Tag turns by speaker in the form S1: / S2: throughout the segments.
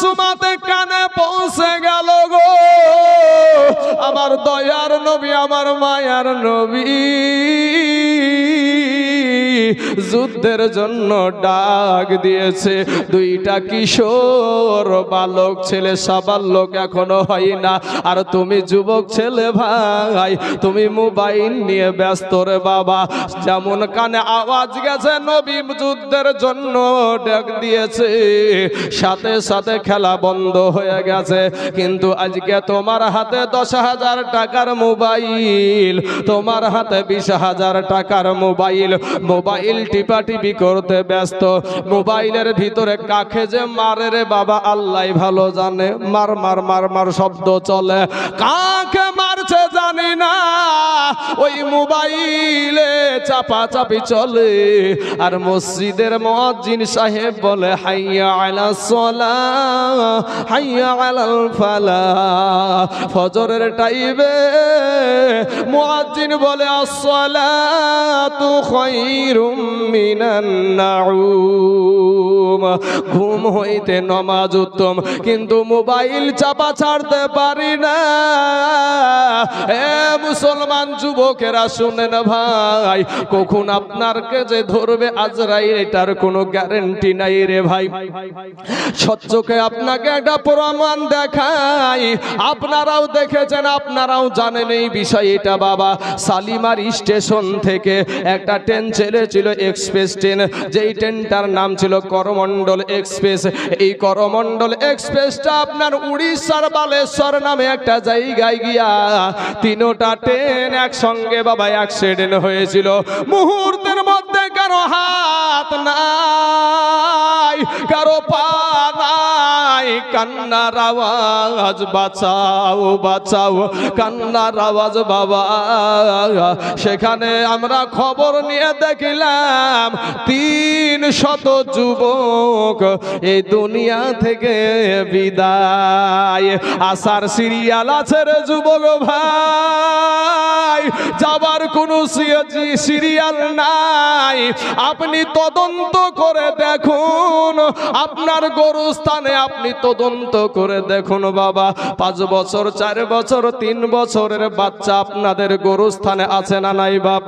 S1: সুমাতে কানে পৌঁছে গেল গো। আমার দয়ার নবী আমার মায়ার নবী। যুদ্ধের জন্য ডাক দিয়েছে। দুইটা কিশোর বালক ছেলে, সবার লোক এখনও হয় না। আর তুমি যুবক ছেলে ভাই, তুমি মোবাইল নিয়ে ব্যস্ত রে বাবা। যেমন কানে আওয়াজ গেছে, নবী যুদ্ধের জন্য ডাক দিয়েছে। সাথে সাথে খেলা বন্ধ হয়ে গেছে। কিন্তু আজকে তোমার হাতে দশ হাজার টাকার মোবাইল। তোমার হাতে বিশ হাজার টাকার মোবাইল। মোবাইল টিপা টিপি করতে ব্যস্ত। মোবাইলের ভিতরে কাখে যে মারে রে বাবা, আল্লাহ ভালো জানে। মার মার মার মার শব্দ চলে। কাকে মারছে জানি না। ওই মোবাইলে চাপা চাপি চলে। আর মসজিদের মুয়াজ্জিন সাহেব বলে, হাইয়া আলা সলা, হাইয়া আলাল ফালা। ফজরের টাইমে মুয়াজ্জিন বলে, আসসালাতু খায়রুম মিনান ঘুম হইতে নমাজ উত্তম, কিন্তু মোবাইল চাপা ছাড়তে পারি না। এ মুসলমান যুবকেরা শুনেন ভাই, কখন আপনারকে যে ধরবে আজরাইল, এটার কোনো গ্যারেন্টি নাই রে ভাই। সচ্চকে আপনাকে একটা প্রমাণ দেখাই। আপনারাও দেখেছেন, আপনারাও জানেন এই বিষয় এটা বাবা। সালিমার স্টেশন থেকে একটা ট্রেন ছেড়েছিল এক্সপ্রেস ট্রেন। যেই ট্রেনটার নাম ছিল করমণ্ডল এক্সপ্রেস। এই করমণ্ডল এক্সপ্রেসটা আপনার উড়িষ্যার বালেশ্বর নামে একটা জায়গায় গিয়া তিনোটা ট্রেন একসঙ্গে বাবা অ্যাক্সিডেন্ট হয়েছিল। মুহূর্তের মধ্যে কারও হাত নাই, কারও পা কান্নার আওয়াজ বাঁচাও বাঁচাও, কান্নার আওয়াজ বাবা। সেখানে আমরা খবর নিয়ে দেখিলাম, তিন শত যুবক এই দুনিয়া থেকে বিদায়। আসার সিরিয়াল আছে রে যুবক ভাই, যাবার কোনো সিরিয়াল নাই। আপনি তদন্ত করে দেখুন। আপনার গরুস্থানে আপনি তদন্ত করে দেখুন বাবা। পাঁচ বছর, চার বছর, তিন বছরের বাচ্চা আপনাদের গরুস্থানে আছে না নাই বাপ?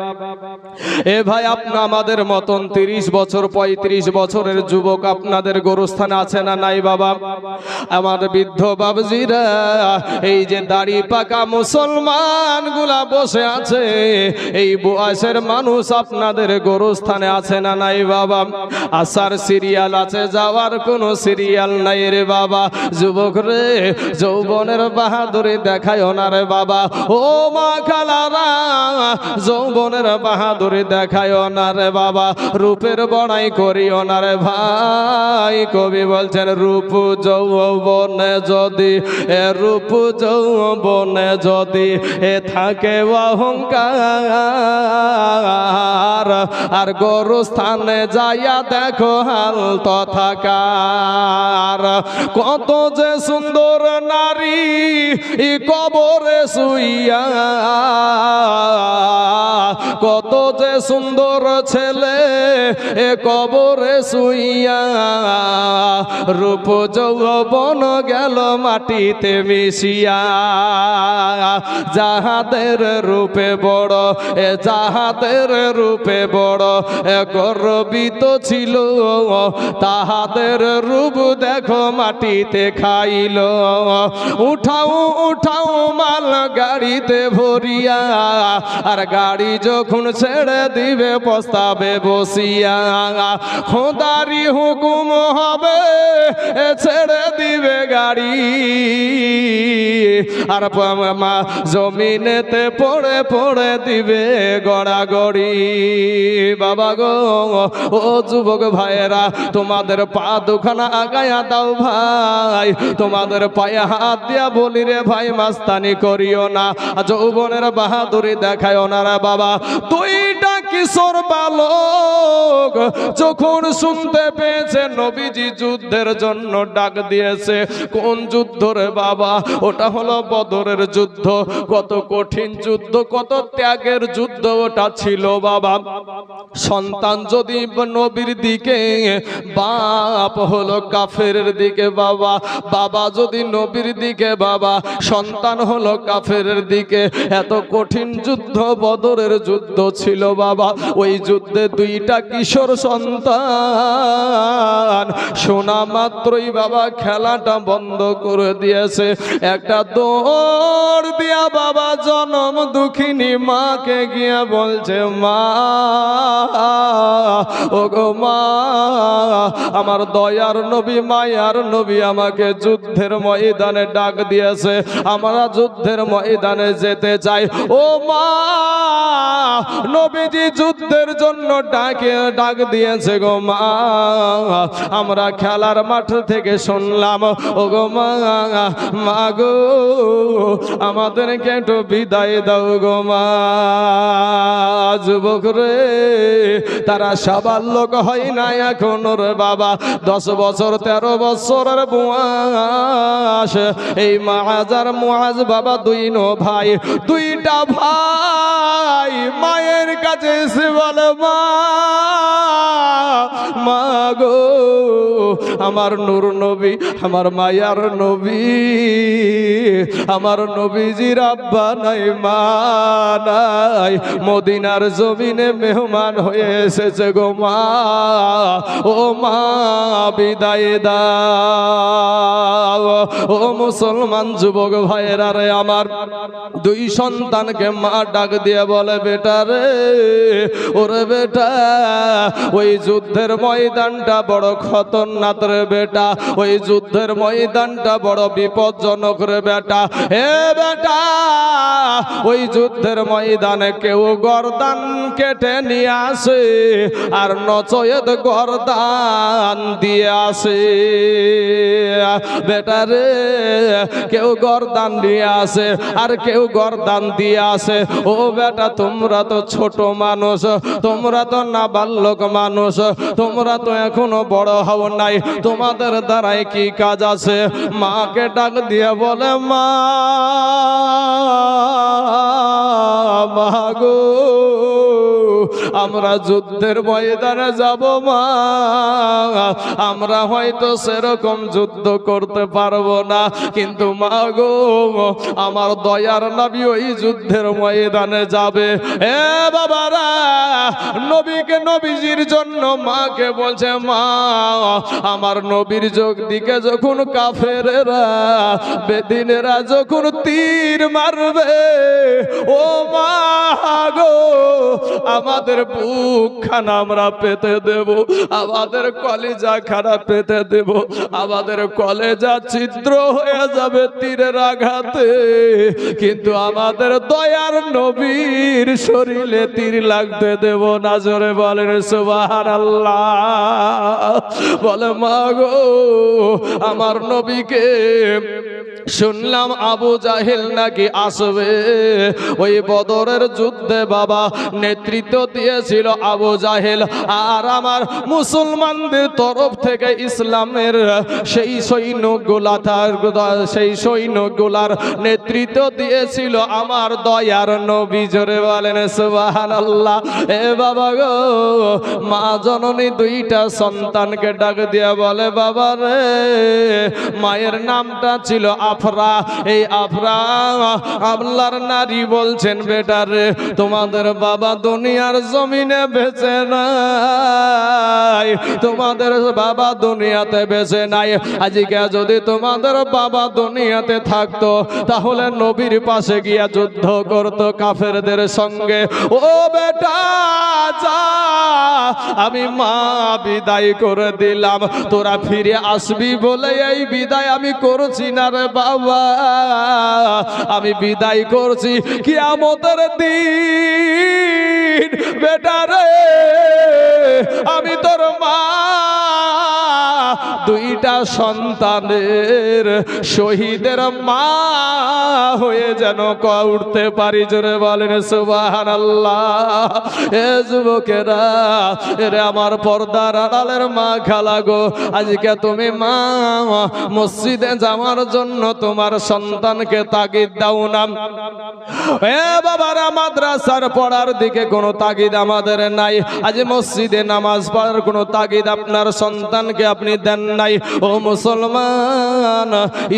S1: এ ভাই, আপনি আমাদের মতন তিরিশ বছর, পঁয়ত্রিশ বছরের যুবক আপনাদের গরুস্থানে আছে না নাই বাবা? আমার বৃদ্ধ বাবজিরা, এই যে দাড়ি পাকা মুসলমানগুলা বসে আছে, এই বয়সের মানুষ আপনাদের গরুস্থানে আছে না নাই বাবা? আসার সিরিয়াল আছে, যাওয়ার কোনো সিরিয়াল নাই রে বাবা। যুবক রে, যৌবনের বাহাদুরি দেখায় না রে বাবা। ও মা খালারা, যৌবনের বাহাদুরি দেখায় না রে বাবা। রূপের বড়াই করিও না রে ভাই। কবি বলছেন, রূপ যৌবনে যদি, এ রূপ যৌবনে যদি এ থাকে অহংকার আর গরু স্থানে যাইয়া দেখো হাল তথাকার। কত যে সুন্দর নারী ই কবরে শুইয়া, কত যে সুন্দর ছেলে এ কবরে শুইয়া। রূপ যৌবন গেল মাটিতে মিশিয়া, যাহাদের রূপে বড়, এ যাহাদের রূপে বড় এ গর্বিত ছিল। তাহাদের রূপ দেখো, মাটিতে খাইল। উঠাও উঠাও মাল গাড়িতে ভরিয়া, আর গাড়ি যখন ছেড়ে দিবে, প্রস্তাবে বসিয়া, খোদারি হুকুম হবে ছেড়ে দিবে গাড়ি। আর মা জমিনেতে পড়ে পড়ে দিবে গড়াগড়ি। বাবা গো, ও যুবক ভাইয়েরা, তোমাদের পা দুখানা আগায়া দাও ভাই। তোমাদের পায়ে হাত দিয়া বলি রে ভাই, মাস্তানি করিও না। যৌবনের বাহাদুরি দেখায় না রে বাবা। কি কিশোর বালক যখন শুনতে পেয়েছে, নবীজি যুদ্ধের জন্য ডাক দিয়েছে, কোন যুদ্ধ রে বাবা? ওটা হলো বদরের যুদ্ধ। কত কঠিন যুদ্ধ, কত ত্যাগের যুদ্ধ ওটা ছিল বাবা। সন্তান যদি নবীর দিকে, বাপ হলো কাফের দিকে বাবা। বাবা যদি নবীর দিকে বাবা, সন্তান হলো কাফের দিকে। এত কঠিন যুদ্ধ, বদরের যুদ্ধ ছিল বাবা। ওই যুদ্ধে দুইটা কিশোর সন্তান। শোনা মাত্রই বাবা, খেলাটা বন্ধ করে দিয়েছে। একটা দৌড় দিয়া বাবা জনম দুঃখিনী মাকে গিয়ে বলছে, মা ও গো মা, আমার দয়ার নবী, মায়ার নবী আমাকে যুদ্ধের ময়দানে ডাক দিয়েছে। আমরা যুদ্ধের ময়দানে যেতে চাই। ও মা, নবীজি যুদ্ধের জন্য ডাকে, ডাক দিয়েছে গো মা। আমরা খেলার মাঠ থেকে শুনলাম, ও গো মা মা গো, আমাদেরকে একটু বিদায় দাও গো মা। যুবক রে, তারা সবার লোক হয় না এখন বাবা। দশ বছর, তেরো বছরের বয়স। এই মাহাজার মুআজ বাবা, দুই নো ভাই, দুইটা ভাই মায়ের কাছে এসে বলে মা গো আমার নূর নবী, আমার মায়ার নবী, আমার নবীজির আব্বা নাই, মা নাই, মদিনার জমিনে মেহমান হয়ে এসেছে গো মা। ও মা, বিদায় দাও। ও মুসলমান যুবক ভাইয়েরা রে, আমার দুই সন্তানকে মা ডাক দিয়ে বলে, বেটা রে, ওরে বেটা, ওই যুদ্ধের ময়দানটা বড় খতরনাক রে বেটা। ওই যুদ্ধের ময়দানটা বড় বিপজ্জনক রে বেটা। হে বেটা, ওই যুদ্ধের ময়দানে কেউ গরদান কেটে নিয়ে আসে আর নচয়েত গরদান দিয়ে আসে। বেটা রে, কেউ গরদান দিয়ে আসে আর কেউ গরদান দিয়ে আসে। ও বেটা, তোমরা তো ছোট মানুষ, তোমরা তো না বাল্যক মানুষ, তোমরা তো এখনও বড় হও নাই। তোমাদের দ্বারাই কি কাজ আছে? মাকে ডাক দিয়ে বলে, মা মাগো আমরা যুদ্ধের ময়দানে যাব মা। আমরা হয়তো সেরকম যুদ্ধ করতে পারব না। কিন্তু মা গো, আমার দয়ার নবী ওই যুদ্ধের ময়দানে যাবে। এ বাবারা, নবীকে নবীজির জন্য মাকে বলছে, মা, আমার নবীর যোগ দিকে যখন কাফেরেরা, বেদিনেরা যখন তীর মারবে, ও মা গো, আমাদের বুক আমরা পেতে দেব, আমাদের কলেজা খানা পেতে দেব, আমাদের কলেজা ছিদ্র হয়ে যাবে তীরের আঘাতে। কিন্তু আমাদের দয়ার নবীর শরীরে তীর লাগতে দেব না, জোরে বলেন সুবাহার আল্লাহ বলে, মা গো, আমার নবীকে শুনলাম আবু জাহিল নাকি আসবে? ওই বদরের যুদ্ধে বাবা নেতৃত্ব দিয়েছিল আবু জাহেল। আর আমার মুসলমানদের তরফ থেকে ইসলামের সেই সৈন্যগুলা তার সেই সৈন্যগুলার নেতৃত্ব দিয়েছিল আমার দয়ার নবী। জোরে বলেন সুবাহান আল্লাহ এ বাবা গো, মা জননী দুইটা সন্তানকে ডাক দিয়া বলে, বাবা রে, মায়ের নামটা ছিল আফরা, এই আফরা আল্লাহর নারী বলছেন, বেটা রে, তোমাদের বাবা দুনিয়ার জমিনে বেঁচে নাই। তোমাদের বাবা দুনিয়াতে বেঁচে নাই। আজকে যদি তোমাদের বাবা দুনিয়াতে থাকতো, তাহলে নবীর পাশে গিয়া যুদ্ধ করতো কাফেরদের সঙ্গে। ও বেটা, যা, আমি মা বিদায় করে দিলাম। তোরা ফিরে আসবি বলে এই বিদায় আমি করছি না রে বাবা আমি বিদায় করছি কি আমাদের দিন। বেটা রে আমি তোর মা দুইটা সন্তানের শহীদের মা হয়ে যেন ক উঠতে পারি, জোরে বলেন সুবাহান আল্লাহ এ যুবকেরা, এরে আমার পর্দার আড়ালের মা খালা গো, আজকে তুমি মা, মসজিদে যাওয়ার জন্য তোমার সন্তানকে তাগিদ দাও না। এ বাবারা, মাদ্রাসার পড়ার দিকে কোনো তাগিদ আমাদের নাই। আজ মসজিদে নামাজ পড়ার কোনো তাগিদ আপনার সন্তানকে আপনি দেন নাই। ও মুসলমান,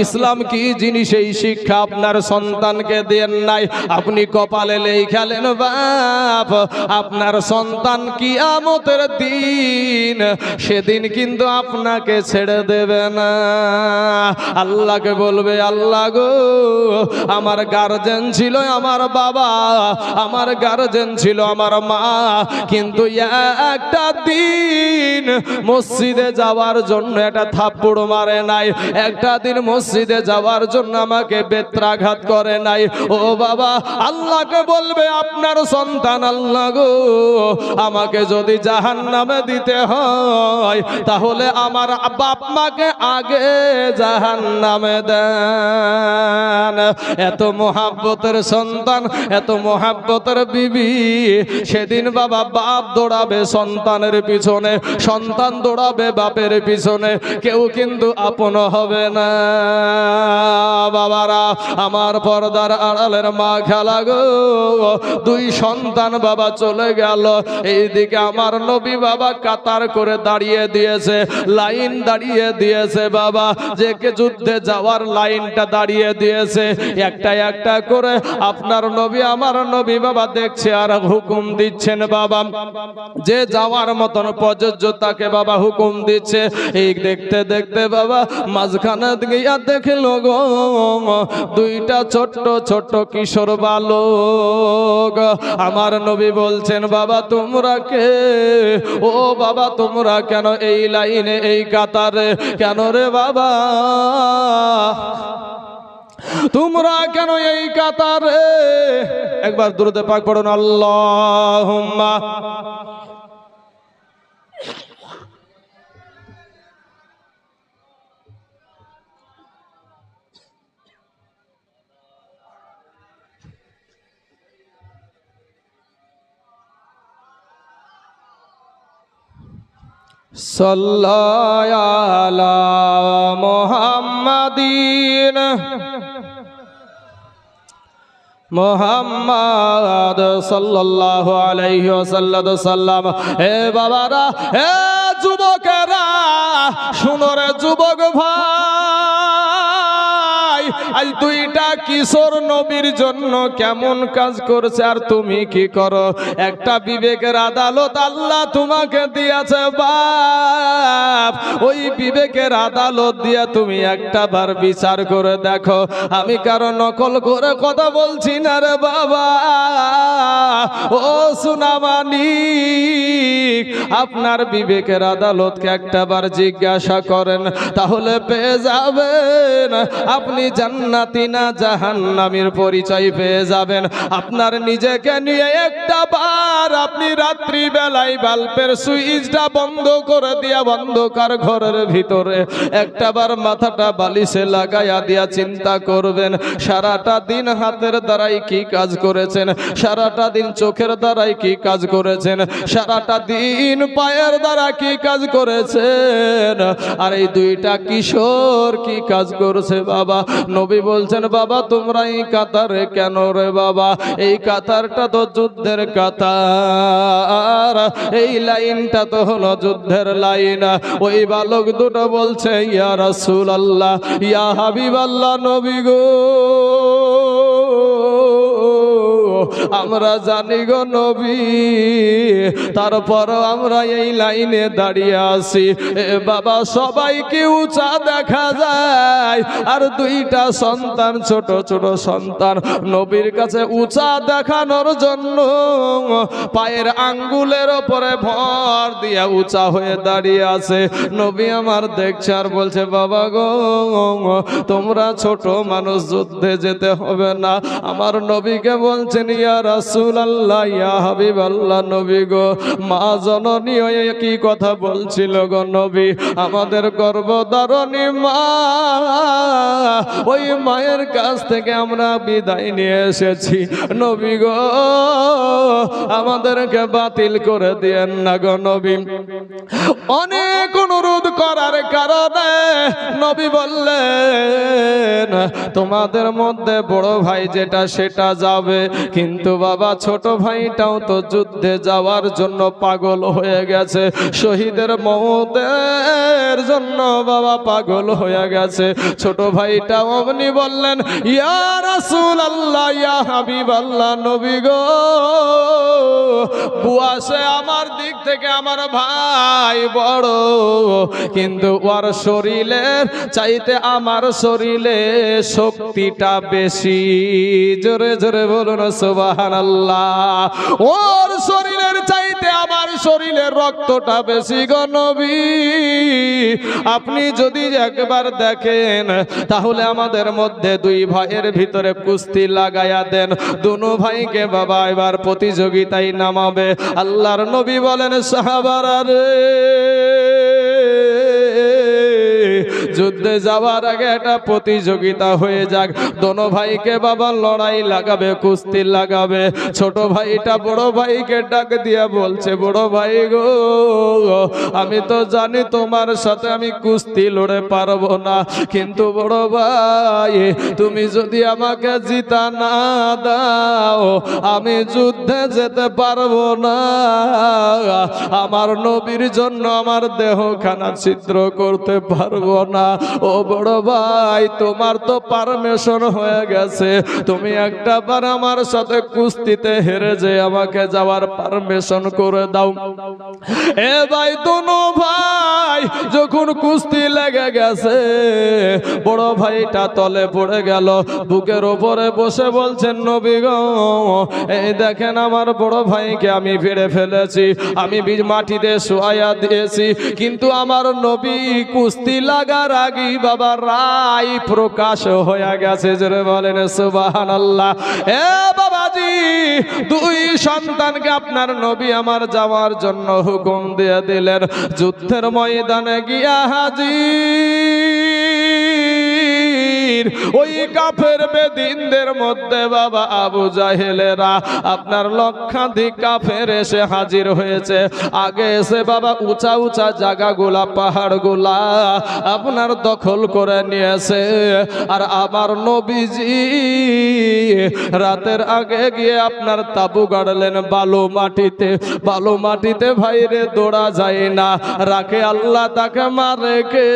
S1: ইসলাম কি জিনিস? এই শিক্ষা আপনার সন্তানকে দেন নাই। আপনি কপালে লেখালেন বাপ, আপনার সন্তান কি আমতের দিন সেদিন কিন্তু আপনাকে ছেড়ে দেবে না। আল্লাহকে বলবে, আল্লাহ গো, আমার গার্জেন ছিল আমার বাবা, আমার গার্জেন ছিল আমার মা, কিন্তু একটা দিন মসজিদে যাওয়ার জন্য একটা থাপ্পড় মারে নাই। একটা দিন মসজিদে যাওয়ার জন্য আমাকে বেত্রাঘাত করে নাই। ও বাবা, আল্লাহকে বলবে, আপনার সন্তান আল্লাহ গো, আমাকে যদি জাহান নামে দিতে হয়, তাহলে আমার বাপ মাকে আগে জাহান নামে দেন। এত মোহাব্বতের সন্তান, এত মোহাব্বতের বিবি, সেদিন বাবা বাপ দৌড়াবে সন্তানের পিছনে, সন্তান দৌড়াবে বাপের পিছনে। কেউ কিন্তু আপন হবে না। বাবারা, আমার পর্দার আড়ালের মা খেলা গো। দুই সন্তান বাবা চলে গেল। এইদিকে আমার নবী বাবা কাতার করে দাঁড়িয়ে দিয়েছে, লাইন দাঁড়িয়ে দিয়েছে বাবা। যে কে যুদ্ধে যাওয়ার লাইনটা দাঁড়িয়ে দিয়েছে। একটা একটা করে আপনার নবী, আমার নবী বাবা দেখছে আর হুকুম দিচ্ছেন বাবা। যে যাওয়ার মতন প্রযোজ্য তাকে বাবা হুকুম দিচ্ছে। এই দেখতে দেখতে বাবা মাঝখানে গিয়া দেখল গো। দুইটা ছোট্ট ছোট্ট কিশোর বালক। আমার নবী বলছেন, বাবা, তোমরা কে? ও বাবা, তোমরা কেন এই লাইনে, এই কাতারে? কেন রে বাবা? তোমরা কেন এই কাতারে? একবার দূরতে পাক পড়ুন আল্লাহ মুহাম্মাদিন। মোহাম্মদ সাল্লাল্লাহু আলাইহি সাল্লাম। হে বাবারা হে যুবকেরা শুনো যুবক ভাই। আজ দুইটা কিশোর নবীর জন্য কেমন কাজ করছে আর তুমি কি করো? একটা বিবেকের আদালত আল্লাহ তোমাকে দিয়েছে, বাপ। ওই বিবেকের আদালত দিয়ে তুমি একটা বার বিচার করে দেখো। আমি কারও নকল করে কথা বলছি না রে বাবা। ও সুনামানি আপনার বিবেকের আদালতকে একটা বার জিজ্ঞাসা করেন, তাহলে পেয়ে যাবেন। আপনি জান্নাতি না জাহান্নামীর পরিচয় পেয়ে যাবেন। আপনার নিজেকে নিয়ে একটা বার আপনি রাত্রি বেলায় বাল্বের সুইচটা বন্ধ করে দিয়া বন্ধকার ঘরের ভিতরে একটা বার মাথাটা বালিশে লাগাইয়া দিয়া চিন্তা করবেন, সারাটা দিন হাতের দ্বারাই কি কাজ করেছেন, সারাটা দিন চোখের দ্বারাই কি কাজ করেছেন, সারাটা দিন পায়ের দ্বারা কি কাজ করেছেন, আর এই দুইটা কিশোর কি কাজ করছে বাবা? নবী বলছেন, বাবা, তোমরা এই কাতারে কেন রে বাবা? এই কাতারটা তো যুদ্ধের কাতার। এই লাইনটা তো হলো যুদ্ধের লাইন। ওই বালক দুটো বলছে, ইয়া রাসূল আল্লাহ ইয়া হাবিবাল্লাহ নবী গো। আমরা জানি গো নবী তারপর আমরা এই লাইনে দাঁড়িয়ে আছি। এ বাবা সবাইকে উঁচা দেখা যায়? আর দুইটা সন্তান, ছোট ছোট সন্তান। নবীর কাছে উঁচা দেখানোর জন্য পায়ের আঙ্গুলের ওপরে ভর দিয়া উঁচা হয়ে দাঁড়িয়ে আছে। নবী আমার দেখছে আর বলছে, বাবা গো, তোমরা ছোট মানুষ, যুদ্ধে যেতে হবে না। আমার নবীকে বলছেন রাসূল আল্লাহ আল্লাহ নবী গো, মা জননী কি কথা বলছিল গো নবী, আমাদের গর্ভধারণী মা, ওই মায়ের কাছ থেকে আমরা বিদায় নিয়ে এসেছি। নবী গো, আমাদেরকে বাতিল করে দিয়েন না গো নবী। অনেক অনুরোধ করার কারণে নবী বললেন, তোমাদের মধ্যে বড় ভাই যেটা সেটা যাবে কিন্তু বাবা, ছোট ভাইটাও তো যুদ্ধে যাওয়ার জন্য পাগল হয়ে গেছে। শহীদের মমতের জন্য বাবা পাগল হয়ে গেছে। ছোট ভাইটা অমনি বললেন, ইয়া রাসূল আল্লাহ ইয়া হাবিব আল্লাহ নবী গো বুয়াসে আমার দিক থেকে আমার ভাই বড়। কিন্তু ওর শরীরের চাইতে আমার শরীরে শক্তিটা বেশি। জোরে জোরে বলুন ওর শরীরের চাইতে আমার শরীরের রক্তটা বেশি গনবী আপনি যদি একবার দেখেন, তাহলে আমাদের মধ্যে দুই ভাইয়ের ভিতরে কুস্তি লাগাইয়া দেন। দুনো ভাইকে বাবা এবার প্রতিযোগিতায় নামাবে। আল্লাহর নবী বলেন, সাহাবারা রে। যুদ্ধে যাওয়ার আগে একটা প্রতিযোগিতা হয়ে যাক। দোনো ভাইকে বাবা লড়াই লাগাবে, কুস্তি লাগাবে। ছোট ভাইটা বড় ভাইকে ডাক দিয়া বলছে, বড় ভাই গো, আমি তো জানি তোমার সাথে আমি কুস্তি লড়ে পারব না। কিন্তু বড় ভাই, তুমি যদি আমাকে জিতা না দাও, আমি যুদ্ধে যেতে পারব না। আমার নবীর জন্য আমার দেহখানা ছিদ্র করতে পারব না। ও বড় ভাই, তোমার তো পারমিশন হয়ে গেছে। তুমি একটা বার আমার সাথে কুস্তিতে হেরে যে আমাকে যাওয়ার পারমিশন করে দাও। এ ভাই, দোনো ভাই, যখন কুস্তি লেগে গেছে, বড় ভাইটা তলে পড়ে গেল। বুকের ওপরে বসে বলছেন, নবী গো, এই দেখেন আমার বড় ভাইকে আমি ফিরে ফেলেছি। আমি বীজ মাটিতে শোয়া দিয়েছি। কিন্তু আমার নবী কুস্তি লাগার আগে বাবা রাই প্রকাশ হয়ে গেছে। জোরে বলেন সুবাহান আল্লাহ এ বাবাজি, দুই সন্তানকে আপনার নবী আমার যাওয়ার জন্য হুকুম দিয়ে দিলেন। যুদ্ধের ময়দানে গিয়া হাজির। ওই কাফের বেদিনদের মধ্যে বাবা আবু জাহেলেরা আপনার লক্ষাধিক কাফের এসে হাজির হয়েছে। আগে এসে বাবা উঁচা উঁচা জায়গাগুলা, পাহাড়গুলা আপনার দখল করে নিয়েছে। আর আমার নবীজি রাতের আগে গিয়ে আপনার তাবু গাড়লেন, বালু মাটিতে। বালু মাটিতে ভাইরে দৌড়া যায় না, রাখে আল্লাহ তাকে মারে কে?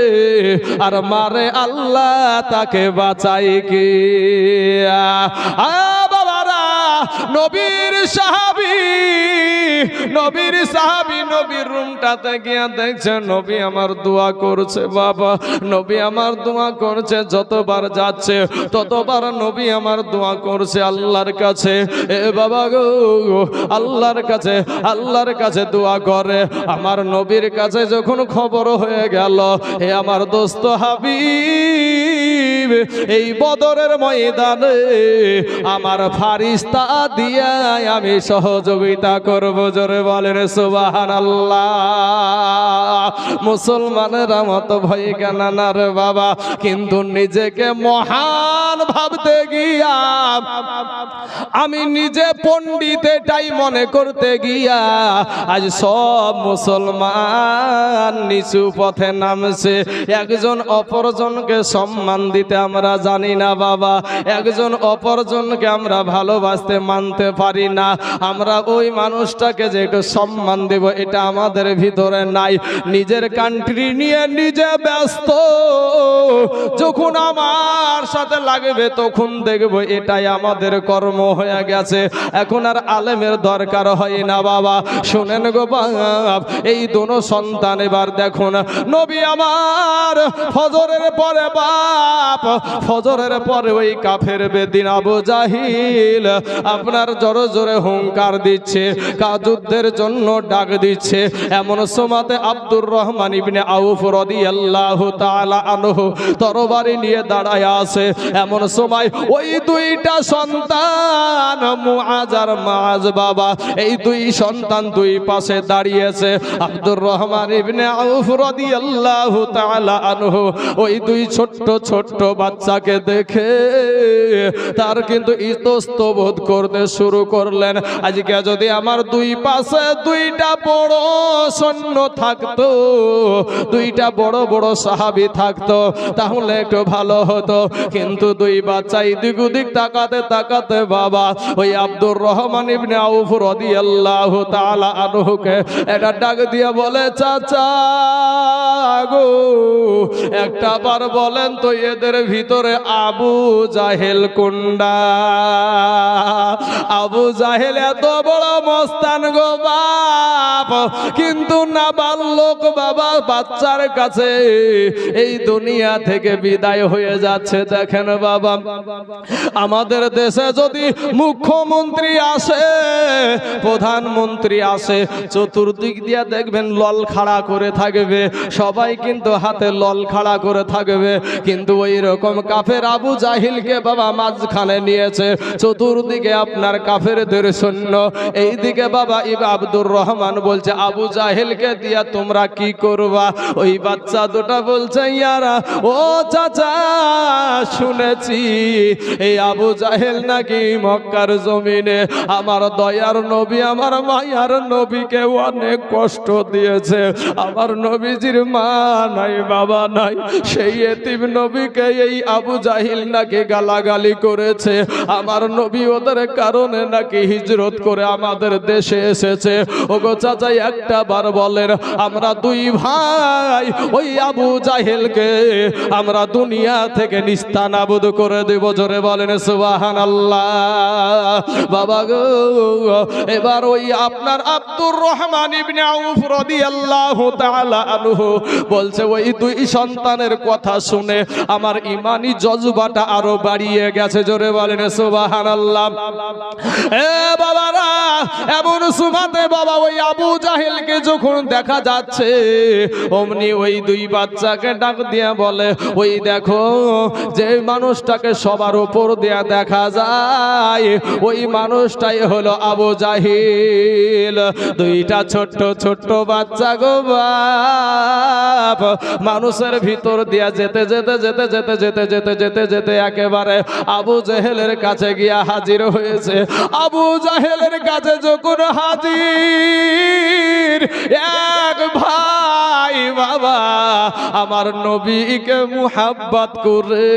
S1: আর মারে আল্লাহ তাকে বাঁচাই কে? বাবারা, নবীর সাহাবি নবীর সাহাবি, নবীর রুমটাতে গিয়া দেখছে, নবী আমার দোয়া করছে, বাবা, নবী আমার দোয়া করছে, যতবার যাচ্ছে, ততবার নবী আমার দোয়া করছে আল্লাহর কাছে। এ বাবা গো, আল্লাহর কাছে আল্লাহর কাছে দোয়া করে। আমার নবীর কাছে যখন খবর হয়ে গেল, হে আমার দোস্ত হাবিব এই বদরের ময়দানে আমার ফারিস্তা দিয়া আমি সহযোগিতা করব। জোরে বলেন সুবাহান আল্লাহ মুসলমানেরা মতো ভয় কেন না রে বাবা? কিন্তু নিজেকে মহান ভাবতে গিয়া, আমি নিজে পণ্ডিত এটাই মনে করতে গিয়া, আজ সব মুসলমান নিচু পথে নামছে। একজন অপরজনকে সম্মান দিতে আমরা জানি না, বাবা। একজন অপরজনকে আমরা ভালোবাসতে মানতে পারি না। আমরা ওই মানুষটাকে যে একটু সম্মান দেব, এটা আমাদের ভিতরে নাই। নিজের কান্ট্রি নিয়ে নিজে ব্যস্ত। যখন আমার সাথে লাগবে, তখন দেখব এটাই আমাদের কর্ম হয়ে গেছে। এখন আর আলেমের দরকার হয় না, বাবা। শোনেন গো বাপ, এই দোনো সন্তান এবার দেখুন। নবী আমার ফজরের পরে বাপ ফজরের পরে ওই কাফের বেদিন আবু জাহিল আপনার জোরে জোরে হুঙ্কার দিচ্ছে কা যুদ্ধের জন্য ডাক দিচ্ছে। এমন সময়তে আব্দুর রহমান ইবনে আউফ রাদিয়াল্লাহু তাআলা আনহু তরবারি নিয়ে দাঁড়ায় আছে। এমন সময় ওই দুইটা সন্তান মুআজ আর মাআজ বাবা, এই দুই সন্তান দুই পাশে দাঁড়িয়েছে। আব্দুর রহমান ইবনে আউফ রাদিয়াল্লাহু তাআলা আনহু ওই দুই ছোট্ট ছোট্ট বাচ্চাকে দেখে তার কিন্তু ইতস্ত বোধ করতে শুরু করলেন। আজকে যদি আমার দুই পাশে দুইটা বড় সৈন্য থাকতো, দুইটা বড় বড় সাহাবি থাকতো, তাহলে একটু ভালো হতো। কিন্তু দুই বাচ্চা এদিক ওদিক তাকাতে তাকাতে বাবা, ওই আব্দুর রহমান ইবনে আউফ রাদিয়াল্লাহু তাআলা আনহুকে এটা ডাক দিয়ে বলে, চাচা গো, একটা বার বলেন তো এদের ভিতরে আবু জাহেল কুন্ডা আবু জাহেল এত বড় মস্তান গো বাপ, কিন্তু না লোক বাবা বাচ্চার কাছে এই দুনিয়া থেকে বিদায় হয়ে যাচ্ছে, দেখেন বাবা। আমাদের দেশে যদি মুখ্যমন্ত্রী আসে, প্রধানমন্ত্রী আসে, চতুর্দিক দিয়ে দেখবেন লল খাড়া করে থাকবে, সবাই কিন্তু হাতে লল খাড়া করে থাকবে, কিন্তু ওই রকম কাফের আবু জাহিলকে বাবা মাঝখানে নিয়েছে। চতুর্দিকে আপনার কাফেরদের সৈন্য এইদিকে বাবা ইব আব্দুর রহমান বলছে, আবু জাহিলকে দিয়া তোমরা কি করবা? ওই বাচ্চা দুটা বলছে, ইয়ারা, ও চাচা, শুনেছি, এই আবু জাহেল নাকি মক্কার জমিনে। আমার দয়ার নবী, আমার মায়ার নবীকে অনেক কষ্ট দিয়েছে। আমার নবীজির মা নাই, বাবা নাই। সেই এতিম নবীকে এই আবু জাহিল নাকি গালাগালি করেছে? আমার নবী ওদের কারণে নাকি হিজরত করে আমাদের দেশে এসেছে? ওগো চাচা একটা বার বলেন, আমরা দুই ভাই ওই আবু জাহেলকে আমরা দুনিয়া থেকে নিস্তানাবুদ করে দেব। জোরে বলেন সুবাহান আল্লাহ বাবা গো, এবার ওই আপনার আব্দুর রহমান ইবনে আউফ রাদিয়াল্লাহু তাআলা আনহু বলছে, ওই দুই সন্তানের কথা শুনে আমার ইমানি জজবাটা আরও বাড়িয়ে গেছে, জোরে বলেন, সুবহানাল্লাহ। এ বাবারা, এমন সুমাতে বাবা, ওই আবু জাহেলকে যখন দেখা যাচ্ছে, অমনি ওই দুই বাচ্চাকে ডাক দিয়া বলে, ওই দেখো, যে মানুষটাকে সবার উপর দেয়া দেখা যায়, ওই মানুষটাই হলো আবু জাহিল। দুইটা ছোট্ট ছোট্ট বাচ্চা গো বাপ। মানুষের ভিতর দিয়া যেতে যেতে যেতে যেতে যেতে যেতে যেতে যেতে একেবারে আবু জাহেলের কাছে গিয়া হাজির হয়েছে। আবু জাহেলের কাছে যখন হাজির আমার নবীকে মুহাব্বত করে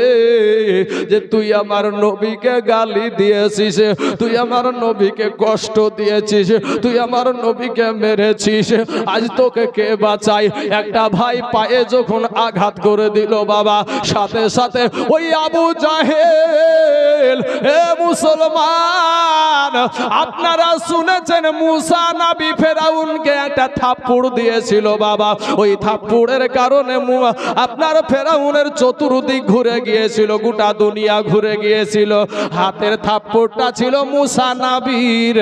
S1: যে তুই আমার নবীকে গালি দিয়েছিস, তুই আমার নবীকে কষ্ট দিয়েছিস, তুই আমার নবীকে মেরেছিস। আজ তোকে কে বাঁচাই একটা ভাই পায়ে যখন আঘাত করে দিল বাবা, সাথে সাথে ওই আবু জাহেল হে মুসলমান, আপনারা শুনেছেন মুসা নাবি ফেরাউনকে একটা থাপ্পড় দিয়েছিল বাবা? ওই থাপ্পড়ের কারণে আপনার ফেরাউনের চতুর্দিক ঘুরে গিয়েছিল, গোটা দুনিয়া ঘুরে গিয়েছিল। হাতের থাপ্পড়টা ছিল মুসা নাবির।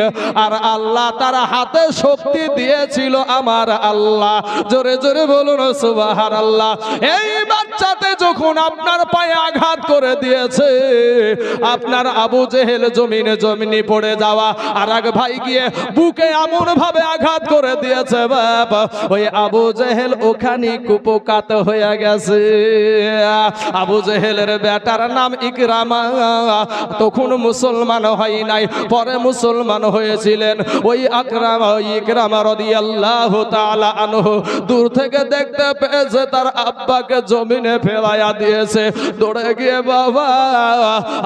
S1: আর আল্লাহ তার হাতে শক্তি দিয়েছিল আমার আল্লাহ। জোরে জোরে বলুন সুবাহার আল্লাহ এই বাচ্চাতে যখন আপনার পায়ে আঘাত করে দিয়েছে, আপনার আবু জেহেল জমিনে জমিনে পড়ে যাওয়া আর এক ভাই গিয়ে বুকে এমন ভাবে আঘাত করে দিয়েছে বাবা ওই আবু জেহেল ওখানে কুপকাত হয়ে গেছে। আবু জেহেলের বেটার নাম ইকরামা। তখন মুসলমান হয় নাই, পরে মুসলমান হয়েছিলেন। ওই আকরামা, ওই ইকরামা রাদিয়াল্লাহু তাআলা আনহু দূর থেকে দেখতে পেয়েছে, তার আব্বাকে জমিনে ফেলাইয়া দিয়েছে। দৌড়ে গিয়ে, বাবা,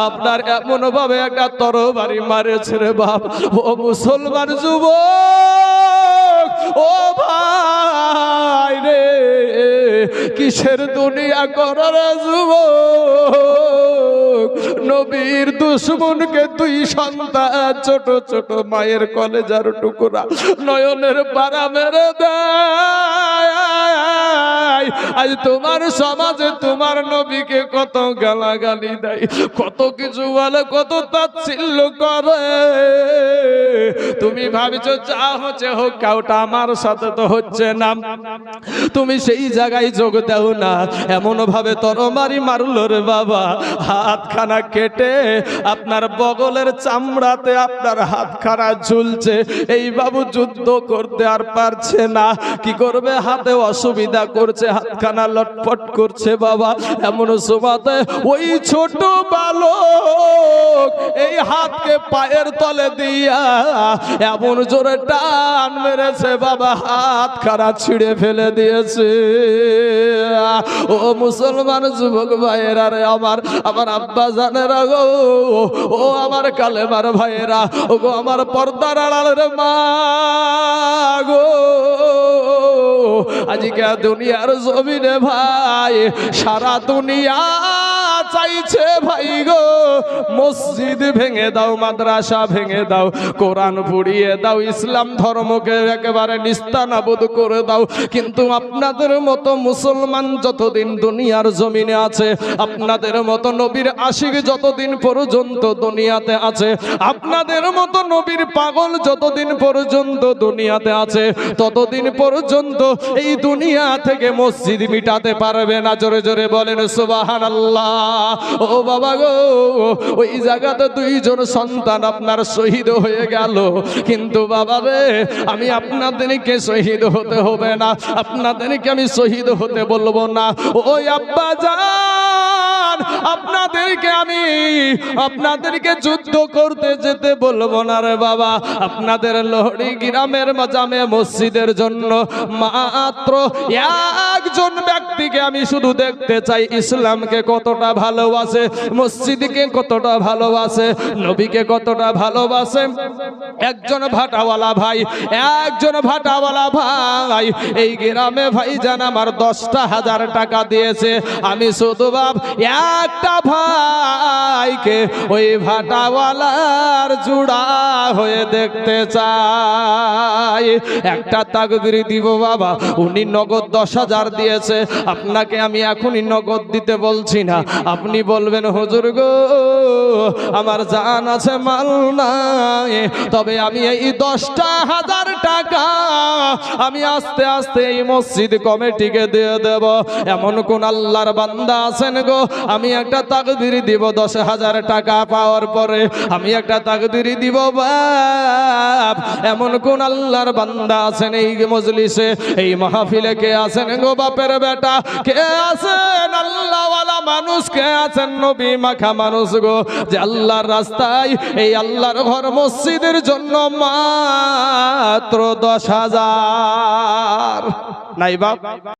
S1: আপনার এমন ভাবে একটা তরবারি মারেছে রে বাপ। ও মুসলমান যুবক! ও ভাই রে, কিসের দুনিয়া করার যুব নবীর দুশ্মনকে তুই সন্তান, ছোট ছোট মায়ের কলেজার টুকরা নয়নের পাড়া মেরে দেয় ভাই আজ তোমার সমাজে তোমার নবীকে কত গালাগালি দেয়, কত কিছু বলে, কত তাচ্ছিল্য করে। তুমি ভাবছ, যা হচ্ছে হোক, কাউটা আমার সাথে তো হচ্ছে না। তুমি সেই জায়গায় যোগ দাও না। এমন ভাবে তরমারি মারলো রে বাবা। হাতখানা কেটে আপনার বগলের চামড়াতে আপনার হাতখানা ঝুলছে। এই বাবু যুদ্ধ করতে আর পারছে না। কি করবে? হাতে অসুবিধা করছে। হাতখানা লটপট করছে বাবা, এমন সোমাতে ওই ছোট বালক এই হাতকে পায়ের তলে দিয়া এমন জোরে টান মেরেছে বাবা হাত খানা ছিঁড়ে ফেলে দিয়েছে। ও মুসলমান যুবক ভাইয়েরা রে আমার আমার আব্বা জানেরা গো, ও আমার কালেমার ভাইয়েরা, ও গো আমার পর্দার আড়ালের মা গো। আজকে দুনিয়ার জমিনে ভাই সারা দুনিয়া চাইছে ভাই গো, মসজিদ ভেঙে দাও, মাদ্রাসা ভেঙে দাও, কোরআন পুড়িয়ে দাও, ইসলাম ধর্মকে একেবারে নিস্তানাবোধ করে দাও। কিন্তু আপনাদের মতো মুসলমান যতদিন দুনিয়ার জমিনে আছে, আপনাদের মতো নবীর আশিক যতদিন পর্যন্ত দুনিয়াতে আছে, আপনাদের মতো নবীর পাগল যতদিন পর্যন্ত দুনিয়াতে আছে, ততদিন পর্যন্ত এই দুনিয়া থেকে মসজিদ মিটাতে পারবে না। জোরে জোরে বলেন সুবাহান আল্লাহ ও বাবা গো, ওই জায়গাতে দুইজন সন্তান আপনার শহীদ হয়ে গেল। কিন্তু বাবা রে আমি আপনাদেরকে শহীদ হতে হবে না, আপনাদেরকে আমি শহীদ হতে বলব না। ওই আব্বা যান! আপনাদেরকে আমি, আপনাদেরকে যুদ্ধ করতে যেতে বলব না রে বাবা। আপনাদের লোহড়ি গ্রামের মাজামে মসজিদের জন্য মাত্র একজন ব্যক্তিকে আমি শুধু দেখতে চাই। ইসলামকে কতটা ভালোবাসে, মসজিদকে কতটা ভালোবাসে, নবীকে কতটা ভালোবাসে? একজন ভাটাওয়ালা ভাই, একজন ভাটাওয়ালা ভাই, এই গ্রামে ভাই জান আমার দশটা হাজার টাকা দিয়েছে। আমি শুধু ভাব একটা ভাইকে ওই ভাটাওয়ালার জুড়া হয়ে দেখতে চাই। একটা তাকদির দিব বাবা, উনি নগদ দশ হাজার দিয়েছে। আপনাকে আমি এখনই নগদ দিতে বলছি না। আপনি বলবেন, হুজুর গো, আমার জান আছে, মাল নাই। তবে আমি এই দশটা হাজার টাকা আমি আস্তে আস্তে এই মসজিদ কমিটিকে দিয়ে দেব। এমন কোন আল্লাহর বান্দা আছেন গো? আমি একটা তাকদির দিব, দশ হাজার টাকা পাওয়ার পরে আমি একটা তাকদির দিব, বাপ। এমন কোন আল্লাহর বান্দা আছেন এই মজলিসে? এই মাহফিলে কে আছেন গো বাপের বেটা? কে আছেন আল্লাহওয়ালা মানুষ? কে আছেন নবী মাখা মানুষ গো? যে আল্লাহর রাস্তায়, এই আল্লাহর ঘর মসজিদের জন্য মাত্র দশ হাজার। নাই বাপ?